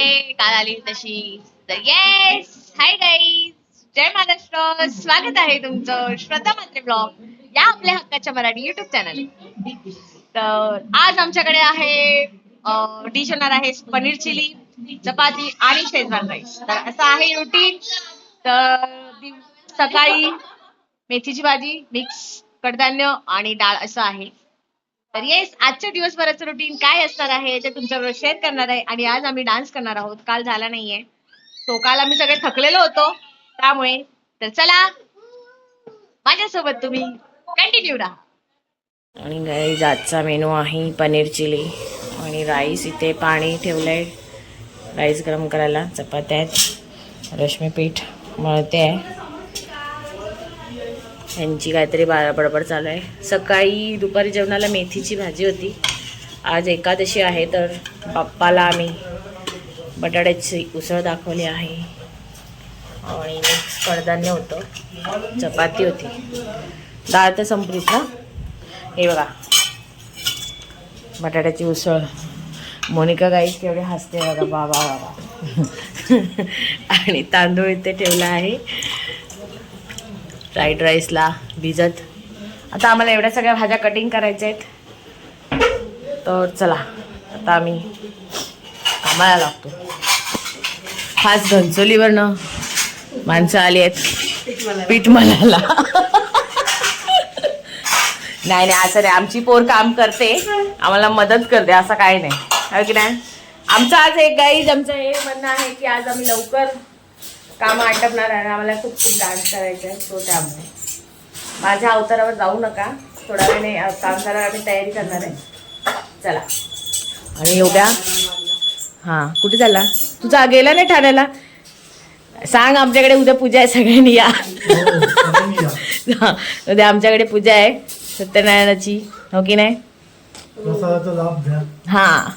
आहे काल आली तशी. तर येस हाय गाईज जय महाराष्ट्र. स्वागत आहे तुमचं श्रद्धा मात्रे ब्लॉग या आपल्या हक्काच्या मराठी युट्यूब चॅनल तर आज आमच्याकडे आहे डिश होणार आहे पनीर चिली चपाती आणि शेजवान राईस तर असं आहे रुटीन तर सकाळी मेथीची भाजी मिक्स कडधान्य आणि डाळ असं आहे. तर येस आजच्या दिवसभराचं रुटीन काय असणार आहे ते तुमच्याबरोबर शेअर करणार आहे. आणि आज आम्ही डान्स करणार आहोत. काल झाला नाहीये. सो काल आम्ही सगळे थकलेलो होतो. त्यामुळे तर चला माझ्यासोबत तुम्ही कंटिन्यू राहा. आणि गाईज आजचा मेनू आहे पनीर चिली. आणि राईस इथे पाणी ठेवलंय. राईस गरम करायला चपात्या आहेत. रश्मी पीठ मळते आहे. यांची काहीतरी बा बडबड चालू आहे. सकाळी दुपारी जेवणाला मेथीची भाजी होती. आज एकादशी आहे तर बाप्पाला आम्ही बटाट्याची उसळ दाखवली आहे. आणि मिक्स कडधान्य होतं. चपाती होती. डाळ तर संपलीच ना हे बघा. बटाट्याची उसळ. मोनिका गाई केवढे हसते बघा. बाबा बाबा. आणि तांदूळ इथे ठेवला आहे. फ्राईड राईसला भिजत. आता आम्हाला एवढ्या सगळ्या भाज्या कटिंग करायच्या आहेत. तर चला आता आम्ही कामाला लागतो. खास घनसोलीवरनं माणसं आली आहेत. पीठ मलाला नाही नाही असं नाही. आमची पोर काम करते. आम्हाला मदत करते असं काही नाही. हो की नाही? आमचं आज एक गाईज आमचं हे म्हणणं आहे की आज आम्ही लवकर कामं आटपणार आहे आम्हाला खूप खूप डान्स करायचा आहे सो त्यामुळे. माझ्या अवतारावर जाऊ नका. थोड्या वेळाने काम करायला आम्ही तयारी करणार आहे. चला. आणि उद्या हां कुठे झाला तुझा गेला नाही ठाण्याला? सांग आमच्याकडे उद्या पूजा आहे सगळ्यांनी या. उद्या आमच्याकडे पूजा आहे सत्यनारायणाची. हो की नाही? प्रसादाचा लाभ घ्या. हा.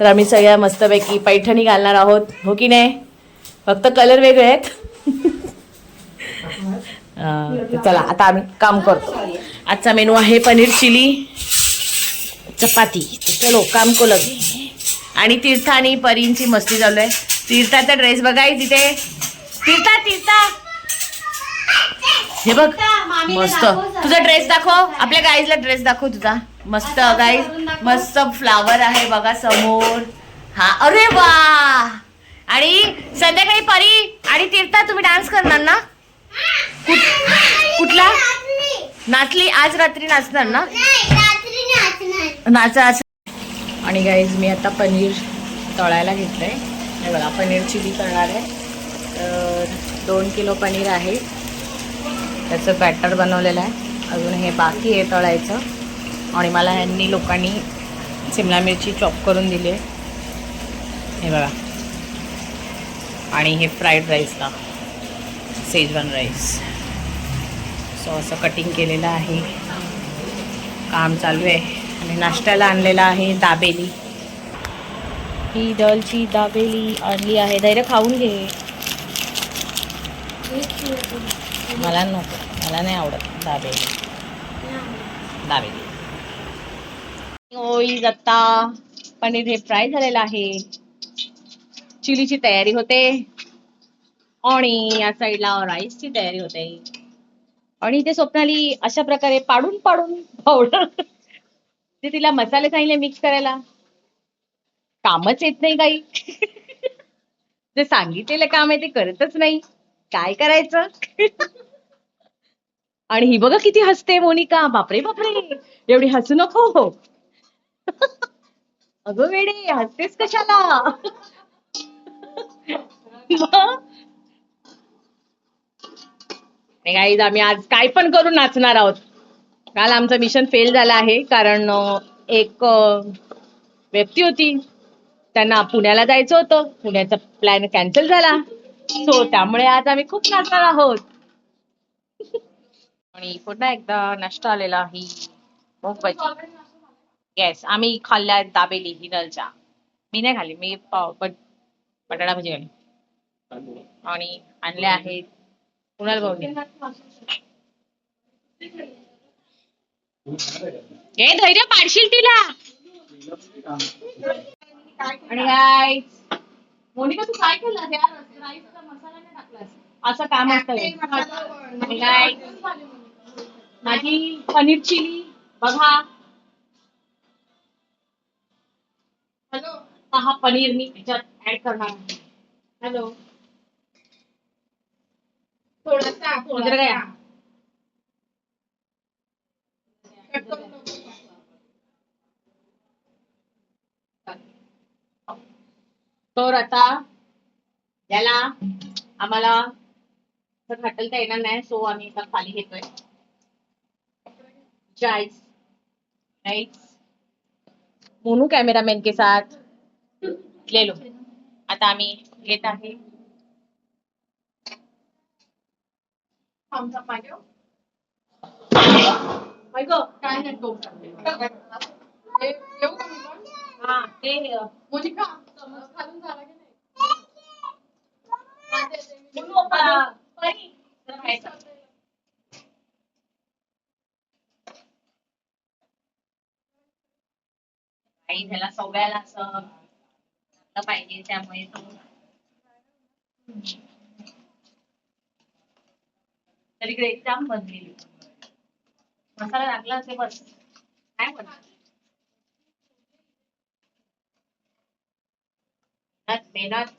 तर आम्ही सगळ्या मस्तपैकी पैठणी घालणार आहोत. हो की नाही? फक्त कलर वेगळे आहेत. चला आता आम्ही काम करतो. आजचा मेनू आहे पनीर चिली चपाती. चलो काम को लगे आणि तीर्था आणि परींची मस्ती चालू आहे. तीर्थाचा ड्रेस बघाय तिथे. तीर्था तीर्था. हे बघ मस्त. तुझा ड्रेस दाखव. आपल्या गाईजला ड्रेस दाखव तुझा. मस्त गाईज मस्त फ्लावर आहे बघा समोर. हा अरे वा! आणि संध्याकाळी परी आणि तीर्था तुम्ही डान्स करणार ना? कुठ- कुठला? नाचली आज रात्री नाचणार ना? नाचा आणि गाईज मी आता पनीर तळायला घेतलंय. हे बघा पनीर चिली करणार आहे. तर दोन किलो पनीर आहे. त्याचं बॅटर बनवलेलं आहे. अजून हे बाकी आहे तळायचं. आणि मला ह्यांनी लोकांनी शिमला मिरची चॉप करून दिली आहे. हे बघा. आणि हे फ्राईड राईसला. सेजवान राईस सो असं कटिंग केलेलं आहे. काम चालू आहे. आणि नाश्त्याला आणलेला आहे दाबेली. ही दलची दाबेली आणली आहे. धैर्य खाऊन घे. मला नको. मला नाही आवडत दाबेली. दाबेली. होईल जत्ता पनीर हे फ्राय झालेलं आहे. चिलीची तयारी होते. आणि या साईडला राईसची तयारी होते. आणि ते स्वप्नाली अशा प्रकारे पाडून पाडून पावडर ते तिला मसाले सांगितले मिक्स करायला. कामच येत नाही काही. जे सांगितलेलं काम आहे ते करतच नाही. काय करायचं? आणि ही बघा किती हसते मोनिका. बापरे बापरे. एवढी हसू नको. अगं वेडे हसतेस कशाला? नाही आम्ही आज काय पण करून नाचणार आहोत. काल आमचं मिशन फेल झालं आहे कारण एक व्यक्ती होती. त्यांना पुण्याला जायचं होतं. पुण्याचा प्लॅन कॅन्सल झाला. सो त्यामुळे आज आम्ही खूप नाचणार आहोत. आणि पुन्हा एकदा नाश्ता आलेला ही मूग येस आम्ही खाल्ल्या दाबेली हिरलच्या मी नाही खाल्ली मी पाव बटाटा भाजी खाली आणि आणले आहेत. कुणाल भाऊनी? हे धैर्य पाडशील तिला. आणि काय मोनिका तू काय केलं? मसाला नाही टाकलास असं काम असतं. काय माझी पनीर चिली बघा. हा पनीर मी त्याच्यात ऍड करणार आहे. थोडासा इकडे काय तर आता याला आम्हाला हटलता येणार नाही सो आम्ही आता खाली घेतोय जायस राईट मोनू कॅमेरामॅन के साथ ले लो आता आम्ही घेत आहे आमचा पाहिजे ऐक काय नाही तो हे- येऊ का मी पण? हा ते अ, मोनिका समज खालून झाला की नाही हा, ते- ते मी- मोनू पा- परी, जरा बाहेर जा. आई त्याला सगळ्याला असं झालं पाहिजे त्यामुळे तो तर इकडे एक्झाम बनलेली. मसाला लागला असे बस. काय पण मेहनत.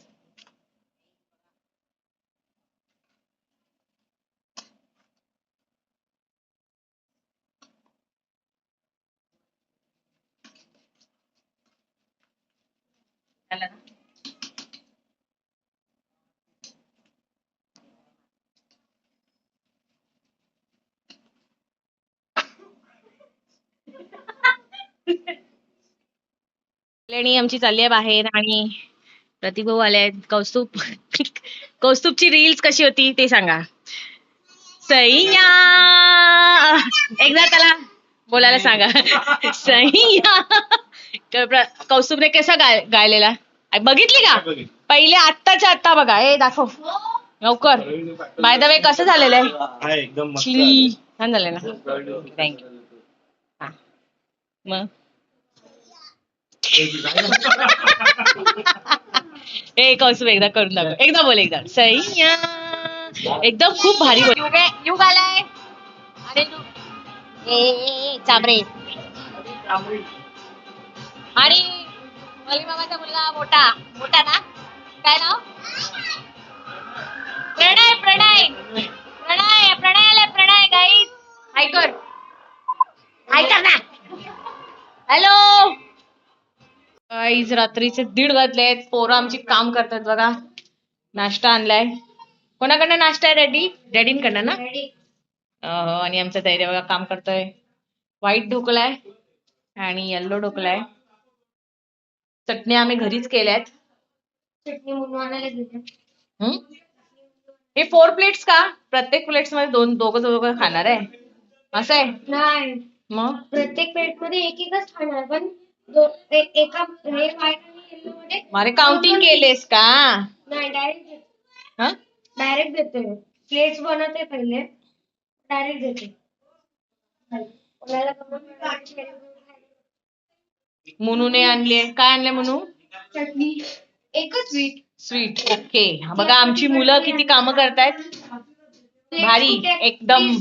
लेणी आमची चालली आहे बाहेर आणि प्रतिभाऊ आले आहेत. कौस्तुभ कौस्तुभची रील्स कशी होती ते सांगा. सैया! एकदा त्याला बोलायला सांगा. सैया! कौस्तुभने कसा गाय गायलेला? बघितली का? पहिले आत्ताच्या आत्ता बघा. ए दाखव. लवकर. बाय द वे कसं झालेलं आहे? छान झालं ना. थँक्यू हा. मग? ए कौस्तुभ एकदा करून दाखव एकदा बोल एकदा. सैया. एकदम खूप भारी बोल. युग आहे- युग आलाय अरे तू. ए, ए, ए, चाबरे. आणि मली मामाचा मुलगा मोठा. मोठा ना? काय नाव? प्रणय प्रणय. प्रणय प्रणय आलाय प्रणय गाईज हाय कर हाय कर ना. हॅलो गाईज रात्रीचे दीड वाजले आहेत. पोरं आमची काम करतात बघा. नाश्ता आणलाय. कोणाकडनं नाश्ता आहे रेडी डॅडींकडनं ना? अहो, आणि आमचं धैर्य बघा काम करतोय. व्हाईट आहे आणि येल्लो आहे चटणी आम्ही घरीच गेले. हम्म? हे फोर प्लेट्स का? प्रत्येक प्लेट्समध्ये दोन दोघं दोघं खाणार आहे. असं आहे? मग? प्रत्येक प्लेटमध्ये एक एकच खाणार पण दो- ए- एका हे व्हाईट आणि येल्लो मध्ये मारे काउंटिंग केलेस का? नाही डायरेक्ट हा? डायरेक्ट देते प्लेट्स बनवते पहिले. डायरेक्ट देते. कोणाला मुनूने आणले काय आणले म्हणू चटणी. एकच स्वीट स्वीट ओके बघा आमची मुलं किती कामं करतायत. भारी, एकदम.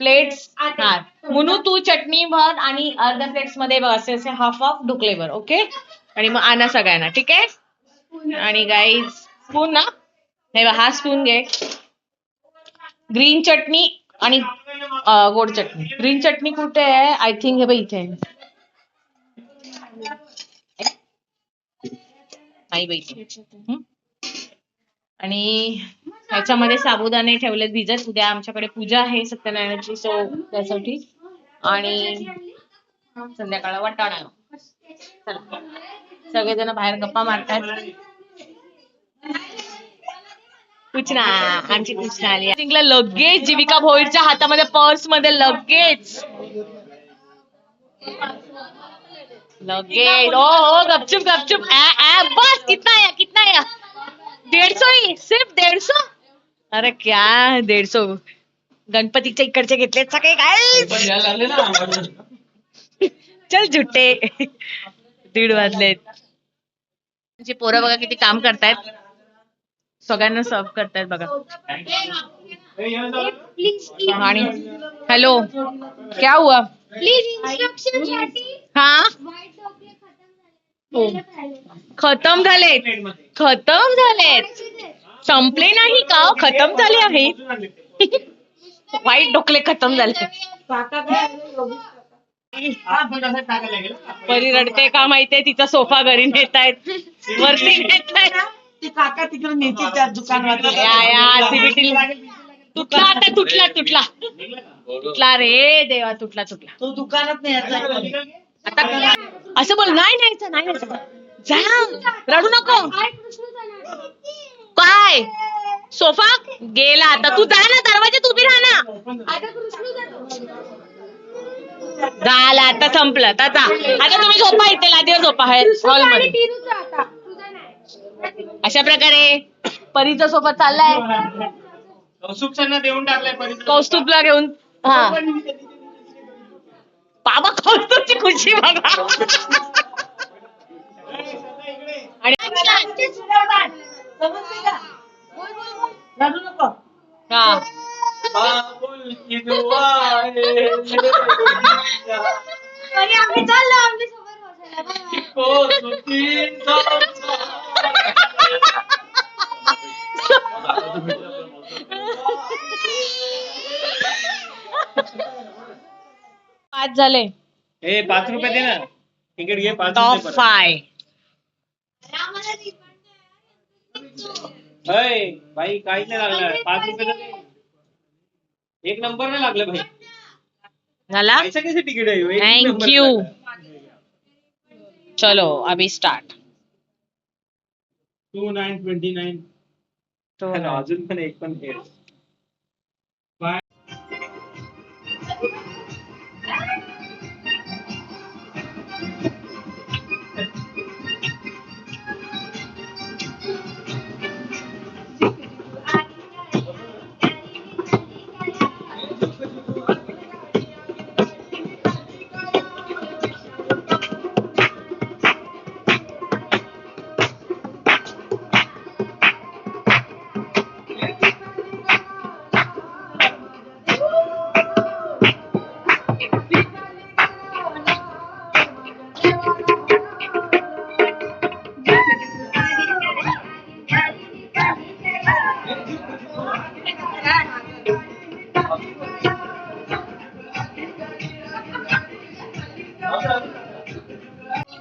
प्लेट्स हा. मुनू तू चटणी भर आणि अर्ध्या प्लेट्समध्ये बघ असे असे हाफ हाफ ढोकळे भर ओके आणि मग आणा सगळ्यांना ठीक आहे? आणि गाईज स्पून ना? हे हा स्पून घे. ग्रीन चटणी आणि गोड चटणी. ग्रीन चटणी कुठे आहे? आय थिंक हे बघ इथे. नाही बाई? आणि ह्याच्यामध्ये साबुदाणे ठेवलेत भिजत उद्या आमच्याकडे पूजा आहे सत्यनारायणाची सो त्यासाठी. आणि संध्याकाळ वाटाणा. चला. सगळेजण बाहेर गप्पा मारतात. कुचना आमची कुचना आली. जिंकला लगेच जीविका भोईरच्या हातामध्ये पर्समध्ये लगेच. लगेच. ओ हो गपचुप गपचुप. आ, आ, बस कितना है कितना है डेढ़ सौ ही सिर्फ़ डेढ़ सौ? अरे क्या डेढ़ सौ? गणपतीच्या इकडचे घेतले सगळे काय चल झुट्टे. दीड वाजलेत. म्हणजे पोरं बघा किती काम करतायत. सगळ्यांना सर्व करतायत बघा. प्लीज़ आणि हॅलो क्या हुआ? प्लीज़ इन्स्ट्रक्शन साठी हा? हो. झाले खतम झालेत खतम झालेत संपले नाही का? खतम झाले आहेत वाईट डोकले खतम झाले. परी रडते का माहितीये तिचा सोफा घरी नेत आहेत. वरती नेत आहेत. ती काका तिकडे नेते त्या दुकानात या या तुटला आता तुटला तुटला. तुटला रे देवा तुटला तुटला. तो दुकानात नाही आता असं बोल नाही न्यायचं नाही न्यायचं जा रडू नको. काय सोफा गेला आता. तू जा ना दरवाजात उभी राहा ना. झालं आता संपलं. आता जा. आता तुम्ही झोपा इथे लादीवर झोपा. हॉलमध्ये अशा प्रकारे परीचा सोबत चाललाय. कौस्तुभला घेऊन हा. बाबा कौस्तुभची खुशी बघा आणि रडू नको हा अरे आम्ही चाललो आम्ही सोबत बसायला पाच झाले. ए पाच रुपये दे ना. तिकीट घे पाच टॉप रुपये फाय अय भाई काहीच नाही लागलं पाच रुपये तर दे. एक नंबर नाही लागलं भाई. झाला? ऐसा कैसे तिकीट आहे? एक थँक नंबर यू लागलं. चलो अभी start two nine twenty nine अजून पण एक पण हे.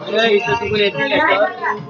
अरे इथं तू पण येते इकडे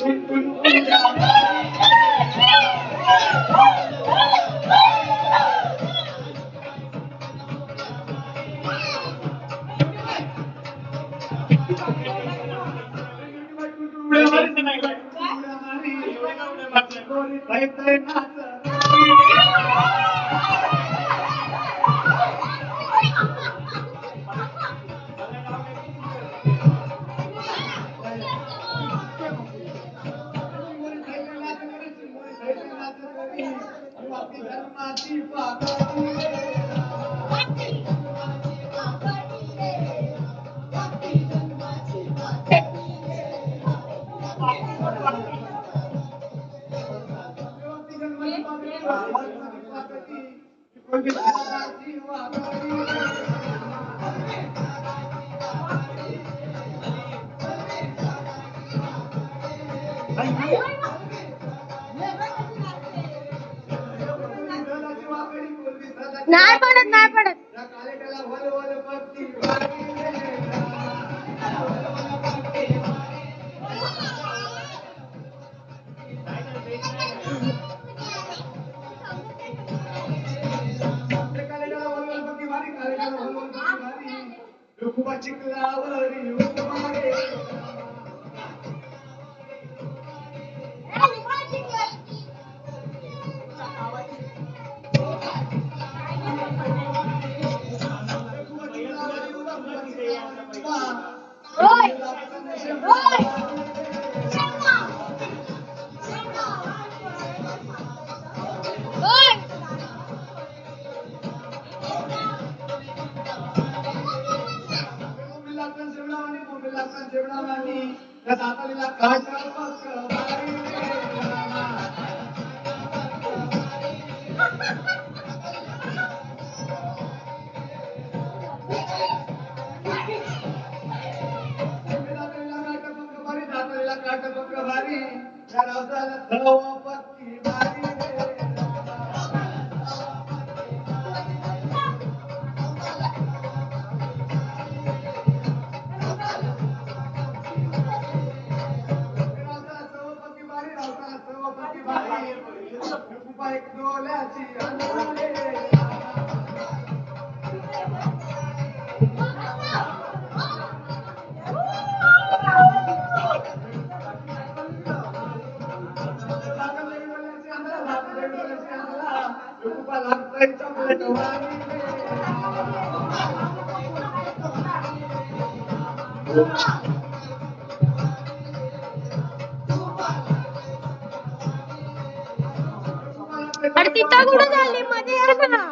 नाही Father. अरे तिथं कुठं झाली? मध्ये ना.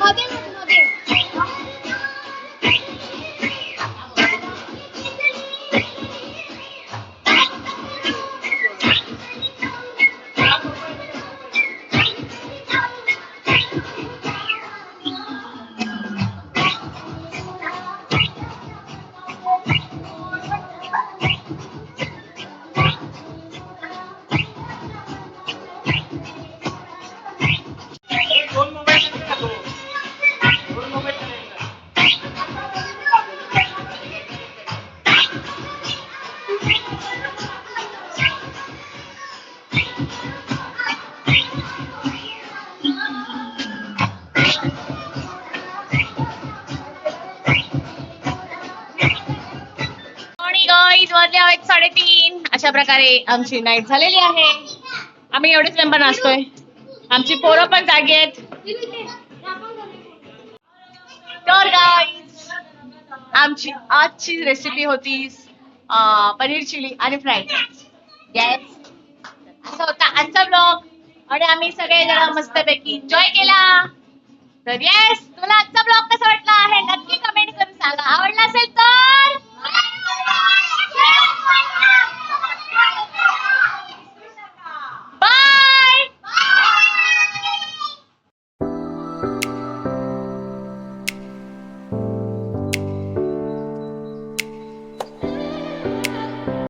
ना दोन वाजले आहेत साडेतीन. अशा प्रकारे आमची नाईट झालेली आहे. आम्ही एवढेच मेंबर नाचतोय. आमची पोरं पण जागी आहेत. तर गाईज आमची आजची रेसिपी होती पनीर चिली आणि फ्राईड येस असा होता आजचा ब्लॉग आणि आम्ही सगळे जण मस्तपैकी एन्जॉय केला. तर येस तुला आजचा ब्लॉग कसा वाटला आहे? नक्की कमेंट करून सांगा. आवडला असेल तर Yeah.